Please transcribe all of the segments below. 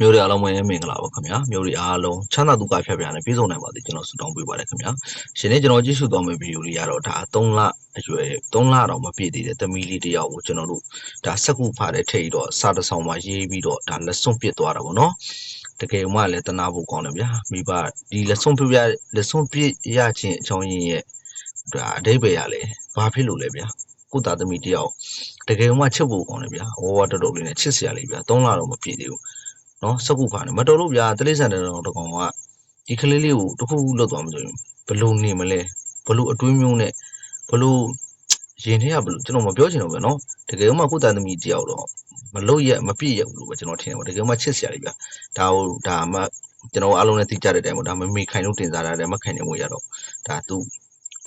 မျိုးတွေအားလုံးပဲမင်္ဂလာပါခင်ဗျာမျိုးတွေအားလုံးချမ်းသာဒုက္ခဖြတ်ပြန်နဲ့ပြည့်စုံနိုင်ပါစေကျွန်တော်ဆုတောင်းပေးပါတယ်ခင်ဗျာရှင်နေ့ကျွန်တော်ကြည့်ရှုသွားမယ့်ဗီဒီယိုလေးကတော့ဒါ3လအရွယ်3လတော့မပြည့်သေးတဲ့သမီးလေးတစ်ယောက်ကိုကျွန်တော်တို့ဒါစက်ကူဖားတဲ့ထိတ်တော့စာတစ်ဆောင်မှာရေးပြီးတော့ဒါလက်စွန့်ပစ်သွားတာပေါ့နော်တကယ်မှလည်းတနာဖို့ကောင်းတယ်ဗျာမိဘဒီလက်စွန့်ပြပြလက်စွန့်ပစ်ရခြင်းအကြောင်းရင်းရဲ့ဒါအဓိပ္ပာယ်ရလဲဘာဖြစ်လို့လဲဗျာကိုသားသမီးတစ်ယောက်တကယ်မှချစ်ဖို့ကောင်းတယ်ဗျာဝဝတော်တော်လေးနဲ့ချစ်စရာလေးဗျာ3လတော့မပြည့်သေးဘူး နော်စက်ကူဖာနေမတော်လို့ဗျာတလိษံတဲ့တော်တကောင်ကဒီကလေးလေးကိုတစ်ခုခုလွတ်သွားမှဆိုရင်ဘလို့နေမလဲဘလို့အတွင်းမျိုးနဲ့ဘလို့ရင်ထဲကဘလို့ကျွန်တော်မပြောချင်တော့ဘူးနော်တကယ်မှကိုယ်တန်သမီးတယောက်တော့မလို့ရမပြည့်ရဘူးလို့ပဲကျွန်တော်ထင်တယ်တကယ်မှချစ်စရာလေးဗျာဒါဟိုဒါမှကျွန်တော်အားလုံးလည်းသိကြတဲ့အတိုင်းပေါ့ဒါမမေခိုင်လို့တင်စားတာလည်းမခိုင်နေဝင်ရတော့ဒါသူ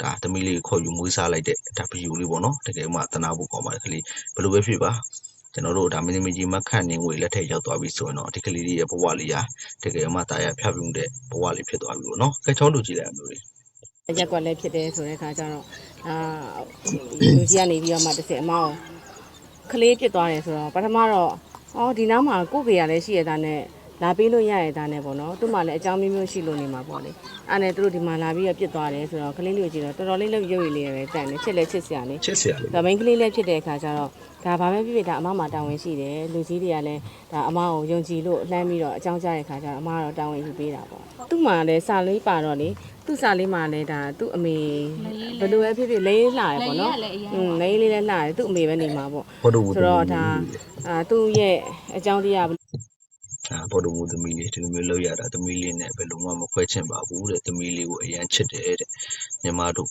ဒါသမီးလေးခေါ်ယူမွေးစားလိုက်တဲ့ဒါဗီဒီယိုလေးပေါ့နော်တကယ်မှတနာဖို့ကောင်းပါတယ်ကလေးဘလို့ပဲဖြစ်ပါ ကျွန်တော်တို့ဒါမင်းသမီးကြီးမခန့်နေငွေလက်ထက်ရောက်သွားပြီဆိုရင်တော့ဒီကလေးလေးရဲ့ဘဝလေးရာတကယ်မှတာယာဖြတ်ပြီးတဲ့ဘဝလေးဖြစ်သွားပြီပေါ့နော်။ကဲချောင်းတူကြည့်လိုက်အမျိုးလေးရက်ကွက်လည်းဖြစ်တယ်ဆိုတဲ့အခါကျတော့အာလူကြီးကနေပြီးတော့မှတစ်စက်အမောင်းကလေးပြစ်သွားတယ်ဆိုတော့ပထမတော့အော်ဒီနားမှာကိုယ့်ကေရလည်းရှိရတာနဲ့ လာပေးလို့ရရတာနဲ့ပေါ့နော်သူ့မှာလည်းအကြောင်းမျိုးမျိုးရှိလို့နေမှာပေါ့လေအဲ့နဲ့သူတို့ဒီမှာလာပြီးတော့ပြစ်သွားတယ်ဆိုတော့ကလေးလေးကိုကြည့်တော့တော်တော်လေးလောက်ရုပ်ရည်လေးပဲတန်တယ်ချစ်လည်းချစ်စရာလေးချစ်စရာလေးဒါမိန်းကလေးလည်းဖြစ်တဲ့အခါကျတော့ဒါဘာပဲဖြစ်ဖြစ်ဒါအမမှာတာဝန်ရှိတယ်လူကြီးတွေကလည်းဒါအမကိုယုံကြည်လို့လှမ်းပြီးတော့အကြောင်းကြားတဲ့အခါကျတော့အမကတော့တာဝန်ယူပေးတာပေါ့သူ့မှာလည်းစာလေးပါတော့လေသူ့စာလေးမှာလည်းဒါသူ့အမေဘယ်လိုပဲဖြစ်ဖြစ်လေးလှတယ်ပေါ့နော်อืมလေးလေးလည်းလှတယ်သူ့အမေပဲနေမှာပေါ့ဘော်ဒူဝူဆိုတော့ဒါအာသူ့ရဲ့အကြောင်းတရား အာဘော်ဒူဝူသမီးလေးဒီလိုမျိုးလောက်ရတာသမီးလေးနဲ့ဘယ်လိုမှမခွဲချင်ပါဘူးတဲ့သမီးလေးကိုအရန်ချစ်တယ်တဲ့ညီမတို့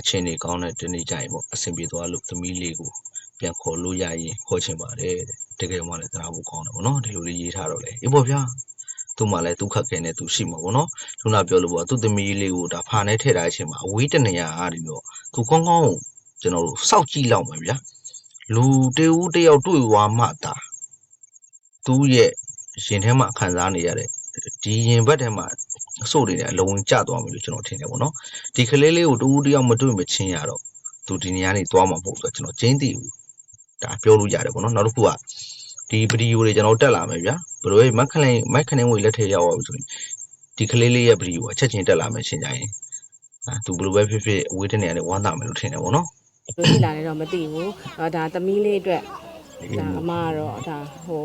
အချင်းတွေကောင်းတဲ့တနေ့ကျရင်ပေါ့အဆင်ပြေသွားလို့သမီးလေးကိုပြန်ခေါ်လို့ရရင်ခေါ်ချင်ပါတယ်တဲ့တကယ်မှလည်းတနာဖို့ကောင်းတယ်ပေါ့နော်ဒီလိုလေးရေးထားတော့လေအေးပေါ့ဗျာသူ့မှာလည်းဒုက္ခခဲနေသူရှိမှာပေါ့နော်ခုနပြောလို့ပေါ့သူ့သမီးလေးကိုဒါဖာနဲ့ထည့်ထားတဲ့အချိန်မှာအဝေးတနေရအားဒီတော့သူကောင်းကောင်းကျွန်တော်တို့စောက်ကြည့်လောက်မယ်ဗျာလူတဦးတယောက်တွေ့သွားမှသာသူ့ရဲ့ ရင်ထဲမှာခံစားနေရတဲ့ဒီရင်ဘက်ထဲမှာအဆို့တွေနဲ့အလုံးဝင်ကျသွားမယ်လို့ကျွန်တော်ထင်တယ်ပေါ့နော်ဒီကလေးလေးကိုတဦးတယောက်မတွေ့မချင်းရတော့သူဒီနေရာနေသွားမှာမဟုတ်ဆိုတော့ကျွန်တော်ကျင်းသိဘူးဒါပြောလို့ရတယ်ပေါ့နော်နောက်တစ်ခုကဒီဗီဒီယိုတွေကျွန်တော်တက်လာမယ်ဗျာဘယ်လိုလဲမက်ခလင်မက်ခလင်ဝေလက်ထဲရောက်အောင်ဆိုရင်ဒီကလေးလေးရဲ့ဗီဒီယိုအချက်ချင်းတက်လာမယ်ရှင်းကြရင်အဲသူဘယ်လိုပဲဖြစ်ဖြစ်အဝေးတနေရာနဲ့ဝမ်းသာမယ်လို့ထင်တယ်ဗောနော်လူကြီးလာတယ်တော့မသိဘူးအာဒါသမီးလေးအတွက် ဒါအမကတော့ဒါဟို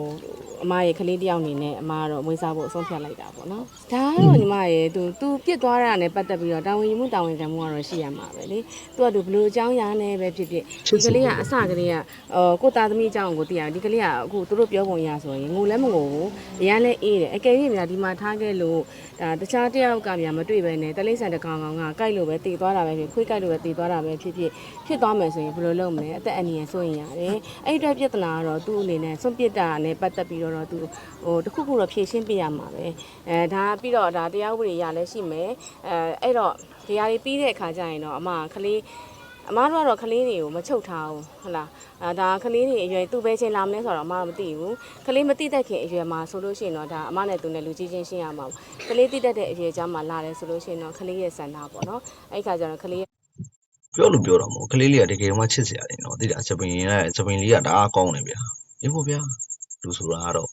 အမရဲ့ကလေးတယောက်အနေနဲ့အမကတော့မွေးစားဖို့အဆုံးဖြတ်လိုက်တာပေါ့နော်ဒါကတော့ညီမရဲ့သူသူပြစ်သွားတာနဲ့ပတ်သက်ပြီးတော့တာဝန်ယူမှုတာဝန်ခံမှုကတော့ရှိရမှာပဲလေသူကသူဘလို့အကြောင်းရာနဲ့ပဲဖြစ်ဖြစ်ဒီကလေးကအစကလေးကအော်ကိုသားသမီးအကြောင်းကိုသိရတယ်ဒီကလေးကအခုသူတို့ပြောပုံရဆိုရင်ငိုလည်းမငိုဘူးအရန်လည်းအေးတယ်အကယ်၍များဒီမှာထားခဲ့လို့ဒါတခြားတယောက်ကများမတွေ့ပဲနဲ့တလိမ့်ဆန်တကောင်ကောင်ကကြိုက်လို့ပဲတည်သွားတာပဲဖြစ်ခွေးကြိုက်လို့ပဲတည်သွားတာပဲဖြစ်ဖြစ်ဖြစ်သွားမယ်ဆိုရင်ဘယ်လိုလုပ်မလဲအသက်အန္တရာယ်ဆိုရင်ရတယ်အဲ့ဒီအတွက်ပြဿနာကတော့သူ့အနေနဲ့စွန့်ပစ်တာနဲ့ပတ်သက်ပြီးတော့သူဟိုတခုခုတော့ဖြေရှင်းပြရမှာပဲအဲဒါပြီးတော့ဒါတရားဥပဒေရလည်းရှိမယ်အဲအဲ့တော့ဒီဟာတွေပြီးတဲ့အခါကျရင်တော့အမကလေးအမတို့ကတော့ကလေးတွေကိုမချုပ်ထားဘူးဟုတ်လားအဲဒါကလေးတွေအရွယ်သူ့ပဲချင်းလာမလဲဆိုတော့အမမသိဘူးကလေးမသိတတ်ခင်အရွယ်မှာဆိုလို့ရှိရင်တော့ဒါအမနဲ့သူနဲ့လူကြီးချင်းရှင်းရမှာပေါ့ကလေးသိတတ်တဲ့အရွယ်ကြားမှာလာတယ်ဆိုလို့ရှိရင်တော့ကလေးရဲ့စန္ဒပေါ့နော်အဲ့ခါကျတော့ကလေး ပြောလို့ပြောတော့မဟုတ်ကလေးလေးကတကယ်မှချစ်စရာတယ်နော်သိတာစပင်ရဲ့စပင်လေးကတအားကောင်းတယ်ဗျာဒီပေါ့ဗျာလူဆိုတာကတော့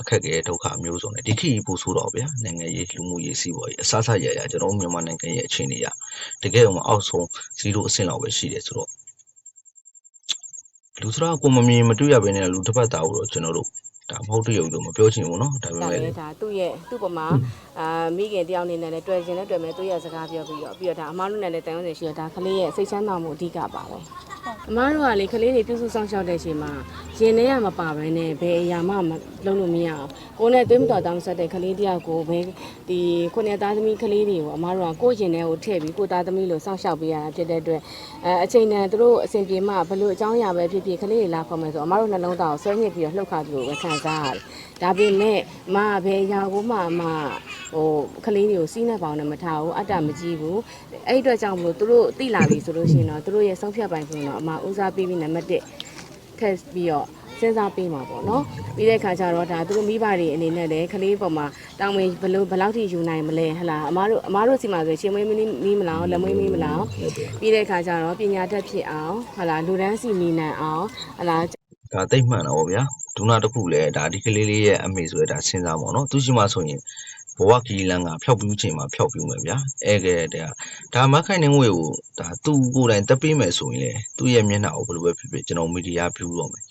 အခက်အခဲဒုက္ခမျိုးစုံနဲ့ဒီခေတ်ကြီးပို့ဆိုတော့ဗျာနိုင်ငံရေးလူမှုရေးစီးပွားရေးအစစရရကျွန်တော်တို့မြန်မာနိုင်ငံရဲ့အခြေအနေရတကယ်မှအောက်ဆုံး0အဆင့်လောက်ပဲရှိတယ်ဆိုတော့လူစရာကိုမမြင်မတွေ့ရဘဲနဲ့လူတစ်ပတ်တာကိုတော့ကျွန်တော်တို့ ဒါမဟုတ်တရုပ်လို့မပြောချင်ဘူးเนาะဒါပေ ဒါ မဲ့ လည်းဒါသူ့ရဲ့သူ့ပမာအာမိခင်တယောက်အနေနဲ့လည်းတွေ့ခြင်းနဲ့တွေ့မယ်သူ့ရဲ့စကားပြောပြီးတော့ပြီးတော့ဒါအမားတို့နဲ့လည်းတိုင်အောင်နေရှိတော့ဒါကလေးရဲ့စိတ်ချမ်းသာမှုအဓိကပါပဲ အမားတို့ကလေကလေးတွေပြုစုဆောင်ရှောက်တဲ့အချိန်မှာရင်ထဲကမပါဘဲနဲ့ဘယ်အရာမှမလုပ်လို့မရအောင်ကိုယ်နဲ့သွေးမတော်တောင်းဆက်တဲ့ကလေးတယောက်ကိုပဲဒီခုနှစ်သားသမီးကလေးတွေကိုအမားတို့ကကိုယ့်ရင်ထဲကိုထည့်ပြီးကိုယ့်သားသမီးလို့စောင့်ရှောက်ပေးရတာဖြစ်တဲ့အတွက်အဲအချိန်တန်သူတို့အစဉ်ပြေမှဘလို့အကြောင်းအရာပဲဖြစ်ဖြစ်ကလေးတွေလာခေါ်မယ်ဆိုအမားတို့နှလုံးသားကိုဆွဲညစ်ပြီးတော့လှုပ်ခါသူကိုပဲခံစားရတယ်ဒါပေမဲ့မဘယ်ရာကိုမှမဟိုကလေးတွေကိုစီးနေပေါင်းနဲ့မထားဘူးအတ္တမကြီးဘူးအဲ့ဒီအတွက်ကြောင့်မလို့သူတို့တိလာပြီဆိုလို့ရှိရင်တော့သူတို့ရဲ့ဆုံးဖြတ်ပိုင်ဆိုရင်တော့အမဦးစားပေးပြီးနံပါတ်1ထက်ပြီးတော့စဉ်းစားပေးမှာပေါ့နော်ပြီးတဲ့အခါကျတော့ဒါသူတို့မိဘတွေအနေနဲ့လည်းကလေးပေါ်မှာတောင်းဝင်ဘယ်လိုဘယ်လောက်ထိယူနိုင်မလဲဟလာအမတို့အမတို့စီမှာဆိုရှင်မွေးမင်းမီးမလားလက်မွေးမီးမလားပြီးတဲ့အခါကျတော့ပညာတတ်ဖြစ်အောင်ဟလာလူတန်းစီမီနိုင်အောင်ဟလာဒါတိတ်မှန်တာပေါ့ဗျာဒုနာတစ်ခုလည်းဒါဒီကလေးလေးရဲ့အမေဆိုရတာစဉ်းစားပါတော့သူရှိမှဆိုရင်ဘဝကီလန်ကဖျောက်ပြူးချိန်မှာဖျောက်ပြူးမယ်ဗျာအဲကဲတဲ့ ဒါမခိုင်နေငွေကိုဒါသူကိုယ်တိုင်တက်ပေးမယ်ဆိုရင်လေသူ့ရဲ့မျက်နှာကိုဘယ်လိုပဲဖြစ်ဖြစ်ကျွန်တော်မီဒီယာဖြူတော့မယ်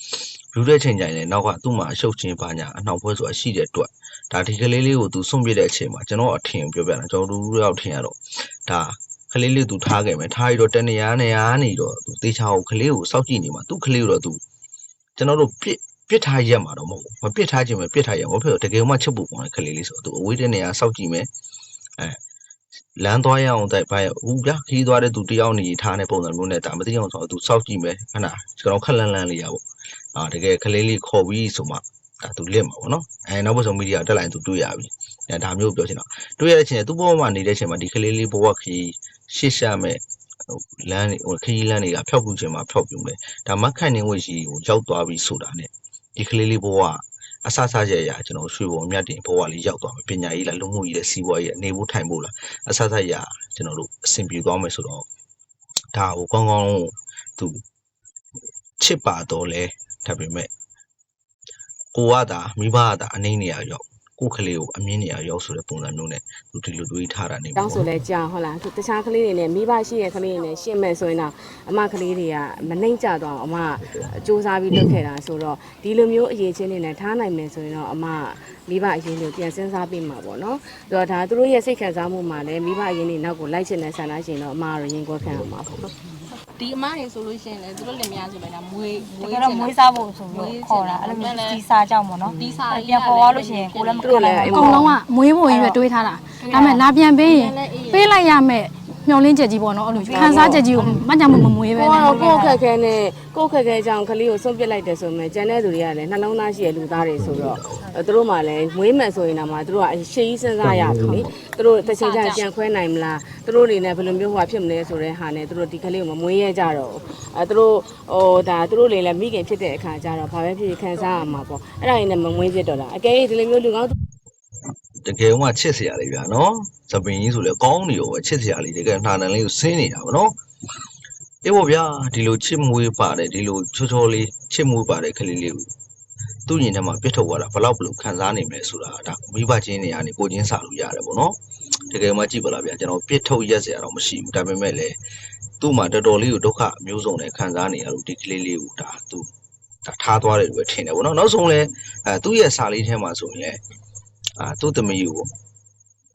ဖြူတဲ့ချိန်ကျရင်လည်းနောက်ကသူ့မှာအရှုပ်ချင်းပါညာအနှောင်ဖွဲဆိုတာရှိတဲ့အတွက်ဒါဒီကလေးလေးကိုသူဆုံးပြတဲ့အချိန်မှာကျွန်တော်အထင်ပြောပြတာကျွန်တော်တို့ရောက်ထင်ရတော့ဒါကလေးလေးသူထားခဲ့မယ်ထားရတော့တနေရာနေရာနေတော့သူတေချာကိုကလေးကိုစောက်ကြည့်နေမှာသူ့ကလေးကိုတော့သူကျွန်တော်တို့ပြစ်ပြစ်ထားရက်မှာတော့မဟုတ်ဘူးမပြစ်ထားခြင်းပဲပြစ်ထားရက်ဘာဖြစ်လို့တကယ်မှချက်ဖို့ကောင်းတဲ့ကလေးလေးဆိုတော့သူအဝေးတဲ့နေရာစောက်ကြည့်မယ်အဲ လမ်းသွားရအောင်တိုက်ပါရဦးဗျာခီးသွားတဲ့သူတယောက်နေထားတဲ့ပုံစံမျိုးနဲ့ဒါမသိအောင်ဆိုတော့သူစောက်ကြည့်မယ်ခဏကျွန်တော်ခက်လန်းလန်းလေးရပေါ့အာတကယ်ကလေးလေးခေါ်ပြီးဆိုမှဒါသူလစ်မှာပေါ့နော်အဲနောက်ဘက်ဆုံးမီဒီယာတက်လိုက်သူတွေ့ရပြီအဲဒါမျိုးပြောချင်တာတွေ့ရတဲ့အချိန်သူ့ဘဝမှာနေတဲ့ချိန်မှာဒီကလေးလေးဘဝခီးရှေ့ရှာမဲ့ဟိုလမ်းဟိုခီးလမ်းတွေကဖျောက်ပြူခြင်းမှာဖျောက်ပြူမယ်ဒါမှခိုင်နေဝရှိကိုရောက်သွားပြီဆိုတာ ਨੇ ဒီကလေးလေးဘဝ အဆဆရရကျွန်တော်ရွှေဘုံအမြတ်တင်ဘဝလေးရောက်သွားမယ်ပညာရေးလားလူမှုရေးလားစီးပွားရေးလားနေဖို့ထိုင်ဖို့လားအဆဆရကျွန်တော်တို့အဆင်ပြေသွားမယ်ဆိုတော့ဒါကိုကောင်းကောင်းသူချစ်ပါတော့လဲဒါပေမဲ့ကိုကဒါမိဘကဒါအနေနေရရောက် ကိုယ်ကလေးကိုအမြင်နေရရောက်ဆိုတဲ့ပုံစံမျိုးနဲ့သူဒီလိုတွေးထားတာနေတောင်းဆိုလဲကြာဟုတ်လားသူတခြားကလေးတွေနဲ့မိဘရှိတဲ့ကလေးတွေနဲ့ရှင်းမဲ့ဆိုရင်တော့အမကလေးတွေကမနှိမ့်ကြတော့အောင်အမစူးစမ်းပြီးလုပ်ခဲ့တာဆိုတော့ဒီလိုမျိုးအရေးချင်းတွေနဲ့ထားနိုင်မယ်ဆိုရင်တော့အမမိဘအရင်ကိုပြန်စဉ်းစားပြီးမှာပေါ့နော်။ဆိုတော့ဒါသူတို့ရဲ့စိတ်ခံစားမှုမှာလည်းမိဘအရင်တွေနောက်ကိုလိုက်ချင်တဲ့ဆန္ဒရှင်တော့အမကတော့ရင်ကွက်ခံရမှာပေါ့နော် ဒီအမရေဆိုလို့ရှိရင်လည်းသူတို့လင်မယားဆိုလည်းဒါမွေးတကယ်တော့မွေးစားဖို့ဆိုပြီးခေါ်တာအဲ့လိုမျိုးဒီစားကြောင့်ပေါ့နော်ဒီစားပြန်ပေါ်သွားလို့ရှိရင်ကိုလည်းမခံနိုင်အဘူးကုန်လုံးကမွေးဖို့ရည်တွေးထားတာဒါပေမဲ့လာပြန်ပေးရင်ပေးလိုက်ရမယ် မျောလင်းချက်ကြီးပေါ့နော်အဲ့လိုခန်းစားချက်ကြီးကိုမကြမ်းမမမွေးပဲကိုနဲ့ကတော့ကိုယ့်ခက်ခဲနဲ့ကိုယ့်ခက်ခဲကြောင့်ကလေးကိုဆုံးပစ်လိုက်တယ်ဆိုမှကျန်တဲ့သူတွေကလည်းနှလုံးသားရှိတဲ့လူသားတွေဆိုတော့အဲသူတို့မှလည်းမွေးမယ်ဆိုရင်တော့မှသူတို့ကအရှိကြီးစဉ်းစားရပြီလေသူတို့တစ်ချိန်ကျရင်ပြန်ခွဲနိုင်မလားသူတို့အနေနဲ့ဘယ်လိုမျိုးဟိုဖြစ်မလဲဆိုတဲ့ဟာနဲ့သူတို့ဒီကလေးကိုမမွေးရကြတော့ဘူးအဲသူတို့ဟိုဒါသူတို့လည်းလည်းမိခင်ဖြစ်တဲ့အခါကျတော့ဘာပဲဖြစ်ဖြစ်ခံစားရမှာပေါ့အဲ့ဒါရင်းနဲ့မမွေးဖြစ်တော့လားအကယ်၍ဒီလိုမျိုးလူကောင်း တကယ်မှချစ်စရာလေးဗျာနော်သပင်ကြီးဆိုလေကောင်းနေရောပဲချစ်စရာလေးတကယ်နှာတန်လေးကိုဆင်းနေတာဗောနော်အေးပေါ့ဗျာဒီလိုချစ်မွေးပါတယ်ဒီလိုချောချောလေးချစ်မွေးပါတယ်ကလေးလေးကိုသူ့ရင်ထဲမှာပြစ်ထုတ်သွားတာဘယ်လောက်ဘယ်လိုခံစားနေမလဲဆိုတာဒါမိဘချင်းတွေကနေကိုချင်းစာလို့ရတယ်ဗောနော်တကယ်မှကြည့်ပါလားဗျာကျွန်တော်ပြစ်ထုတ်ရက်စရာတော့မရှိဘူးဒါပေမဲ့လည်းသူ့မှာတော်တော်လေးကိုဒုက္ခအမျိုးစုံနဲ့ခံစားနေရလို့ဒီကလေးလေးကိုဒါသူဒါထားသွားတယ်လို့ပဲထင်တယ်ဗောနော်နောက်ဆုံးလဲအဲသူ့ရဲ့စာလေးထဲမှာဆိုရင်လည်း အာသူ့သမီးကိုပေါ့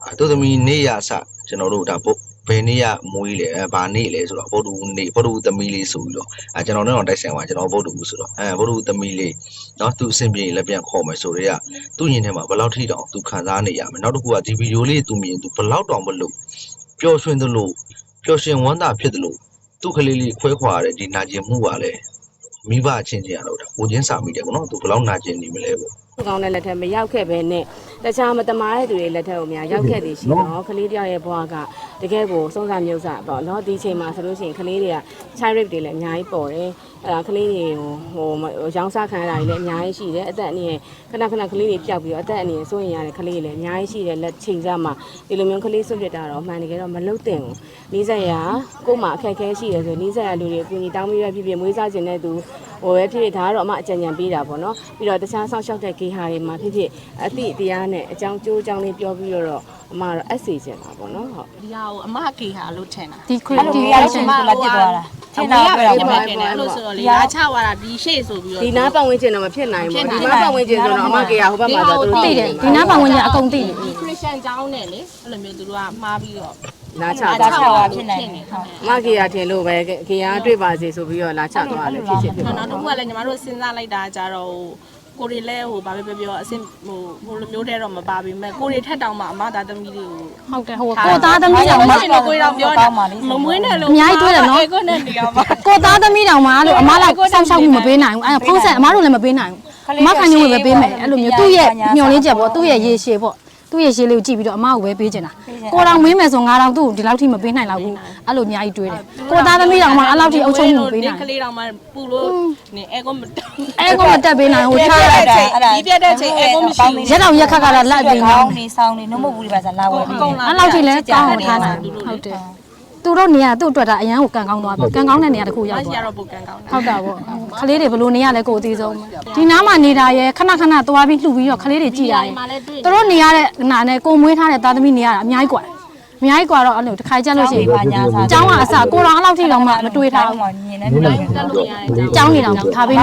အာသူ့သမီးနေရစကျွန်တော်တို့ဒါဘုတ်ဘယ်နေ့ရမွေးလဲအဲဘာနေ့လဲဆိုတော့ဗုဒ္ဓဦးနေ့ဗုဒ္ဓဦးသမီးလေးဆိုပြီးတော့အာကျွန်တော်တို့တော့တိုက်ဆိုင်သွားကျွန်တော်ဗုဒ္ဓဦးဆိုတော့အဲဗုဒ္ဓဦးသမီးလေးเนาะသူအဆင်ပြေရင်လည်းပြန်ခေါ်မယ်ဆိုတော့သူ့ရင်ထဲမှာဘယ်လောက်ထိတောင်သူခံစားနေရမယ်နောက်တစ်ခုကဒီဗီဒီယိုလေးသူမြင်သူဘယ်လောက်တောင်မလို့ပျော်ရွှင်သလိုပျော်ရွှင်ဝမ်းသာဖြစ်သလိုသူ့ကလေးလေးခွဲခွာရတဲ့ဒီနာကျင်မှုကလည်းမိဘချင်းချင်းရတော့ဒါကိုချင်းစာမိတယ်ပေါ့နော်သူဘယ်လောက်နာကျင်နေမလဲပေါ့ ကောင်းတဲ့လက်ထက်မရောက်ခဲ့ပဲနဲ့တခြားမတမားတဲ့သူတွေလက်ထက်ကိုများရောက်ခဲ့သည်ရှိတော့ကလေးတယောက်ရဲ့ဘဝကတကယ်ကိုစုံစမ်းမြုပ်စပေါ့နော်ဒီချိန်မှာဆိုလို့ရှိရင်ကလေးတွေက child rape တွေလည်းအများကြီးပေါ်တယ် အဲ့ဒါကလေးတွေကိုဟိုရောင်းစားခံရတာတွေလည်းအများကြီးရှိတယ်အသက်အနည်းခဏခဏကလေးတွေပျောက်ပြီးတော့အသက်အနည်းစိုးရင်ရတဲ့ကလေးတွေလည်းအများကြီးရှိတယ်လက်ချိန်စားမှာဒီလိုမျိုးကလေးဆွတ်ပြတာတော့အမှန်တကယ်တော့မလုပ်သင့်ဘူးနီးစက်ရကို့မှာအခက်အခဲရှိတယ်ဆိုနီးစက်ရလူတွေအကူအညီတောင်းပြီးရဖြစ်ဖြစ်မွေးစားခြင်းတဲ့သူဟိုပဲဖြစ်ဖြစ်ဒါကတော့အမအကြံဉာဏ်ပေးတာပေါ့နော်ပြီးတော့တခြားဆောက်ရှောက်တဲ့ဂေဟာတွေမှာဖြစ်ဖြစ်အသည့်တရားနဲ့အကြောင်းကျိုးအကြောင်းလေးပြောပြီးတော့အမကတော့အက်စီကျင်တာပေါ့နော်ဟုတ်ဒီဟာကိုအမကေဟာလို့ထင်တာဒီခွေအဲ့လိုဒီမျိုးရရှင်ကလာပြစ်သွားတာထင်တာအပြောမေတာကပေါ့ထင်တယ်အဲ့လိုဆိုတော့လေလာချသွားတာဒီရှေ့ဆိုပြီးတော့ဒီနားပတ်ဝန်းကျင်တော့မဖြစ်နိုင်ဘူးဒီနားပတ်ဝန်းကျင်ဆိုတော့အမကေရဟိုဘက်မှာဆိုတော့သိတယ်ဒီနားပတ်ဝန်းကျင်အကုန်သိတယ်ဒီခရစ်ယာန်ကျောင်းနဲ့လေအဲ့လိုမျိုးသူတို့ကမှားပြီးတော့လာချဒါသွားချတာဖြစ်နိုင်တယ်ဟုတ်အမကေရထင်လို့ပဲကေရတွေ့ပါစေဆိုပြီးတော့လာချသွားတယ်ဖြစ်ဖြစ်ဖြစ်ပါနောက်တစ်ခုကလည်းညီမတို့စဉ်းစားလိုက်တာကြတော့ ကိုရီလဲဟိုဘာပဲပြောပြောအဆင်ဟိုဟိုလိုမျိုးတဲ့တော့မပါပြီမဲ့ကိုရီထက်တောင်မှအမသားသမီးတွေကိုဟုတ်တယ်ဟိုကိုသားသမီးတောင်မှရှင်ကိုရီတောင်ပြောတာမမွေးနဲ့လို့ကိုနဲ့နေရာမှာကိုသားသမီးတောင်မှလို့အမလောက်စောင့်ရှောက်မှုမပေးနိုင်ဘူးအဲဖုန်းဆက်အမတို့လည်းမပေးနိုင်ဘူးအမခံနေဝင်ပဲပေးမယ်အဲ့လိုမျိုးသူ့ရဲ့မျောလင်းချက်ပေါ့သူ့ရဲ့ရေရှည်ပေါ့ သူ့ရဲ့ရှည်လေးကိုကြည့်ပြီးတော့အမကိုပဲပေးချင်တာကိုတောင်မင်းမယ်ဆိုငါတောင်သူ့ကိုဒီလောက်ထိမပေးနိုင်တော့ဘူးအဲ့လိုအများကြီးတွေးတယ်ကိုသားသမီးတောင်မှအဲ့လောက်ထိအုပ်ချုပ်မှုမပေးနိုင်ကလေးတောင်မှပူလို့နေအဲကောမအဲကိုမတက်ပေးနိုင်ဟိုထားပြရတဲ့ချိန်ဒီပြတဲ့ချိန်အဲကောမရှိဘူးရက်တော့ရက်ခက်ကလာလက်ပြီးကောနော်င်းနေဆောင်နေနှုတ်မဟုတ်ဘူးဒီပါစားလာဝယ်ပြီးအဲ့လောက်ထိလဲကောင်းအောင်ထားနိုင်ဟုတ်တယ် သူတို့နေရသူ့အတွက်ဒါအရန်ကိုကန်ကောင်းသွားပြီကန်ကောင်းတဲ့နေရာတစ်ခုရောက် မ သွား ကြီး တယ် ကတော့ပုတ်ကန်ကောင်းတယ် ဟုတ်တာပေါ့ခလေးတွေဘလို့နေရလဲကိုယ်အသေးဆုံးပဲဒီနားမှာနေတာရယ်ခဏခဏသွားပြီးလှူပြီးတော့ခလေးတွေကြည်ရရယ်သူတို့နေရတဲ့နာနဲ့ကိုယ်မွေးထားတဲ့သားသမီးနေရတာအများကြီးกว่าအများကြီးกว่าတော့အဲ့လိုတစ်ခါကြက်လို့ရှိရင် ပါညာစား အเจ้าကအစကိုတော်အဲ့လောက်ထိတော့မှမတွေးထားဘူး မြင်နေတယ် တက်လို့ရတယ် အเจ้าနေတော့ထားပေး